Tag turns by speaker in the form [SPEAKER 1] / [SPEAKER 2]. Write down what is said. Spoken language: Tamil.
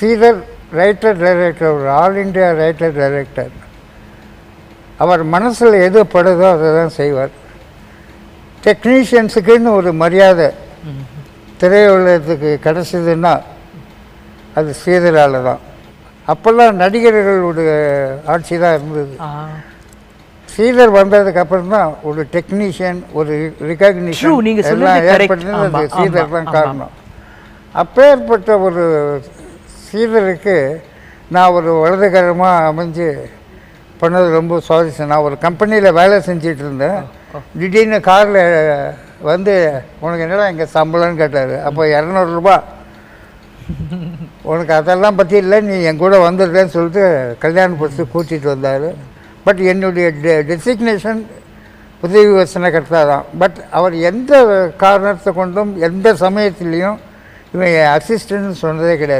[SPEAKER 1] ஸ்ரீதர் ரைட்டர் டைரக்டர் ஒரு ஆல் இண்டியா ரைட்டர் டைரக்டர் அவர் மனசில் எது படுதோ அதை தான் செய்வார். டெக்னீஷியன்ஸுக்குன்னு ஒரு மரியாதை திரையுலகத்துக்கு கிடச்சிதுன்னா அது ஸ்ரீதரால் தான் அப்போல்லாம் நடிகர்களுடைய ஆட்சி தான் இருந்தது. ஸ்ரீதர் வந்ததுக்கு அப்புறம் தான் ஒரு டெக்னீஷியன் ஒரு ரிகக்னிஷன் எல்லாம். ஏற்பட்டது அது
[SPEAKER 2] ஆமா,
[SPEAKER 1] தான். காரணம். அப்பேற்பட்ட ஒரு ஸ்ரீதருக்கு நான் ஒரு வலதுகரமாக அமைஞ்சு பண்ணது ரொம்ப சுவாரஸ்யம் நான் ஒரு கம்பெனியில் வேலை செஞ்சுட்டு இருந்தேன் திடீர்னு காரில் வந்து உனக்கு என்னடா இங்கே சம்பளம்னு கேட்டார்? அப்போ இரநூறுபா உனக்கு அதெல்லாம் பற்றி இல்லை நீ என் கூட வந்துடுறேன்னு சொல்லிட்டு கல்யாணம் படுத்து கூட்டிகிட்டு வந்தார். பட் என்னுடைய டெ டெசிக்னேஷன் உதவி வசனகர்த்தா தான் பட் அவர் எந்த காரணத்தை கொண்டும் எந்த சமயத்துலேயும் இவன் அசிஸ்டன்ட்னு சொன்னதே கிடையாது.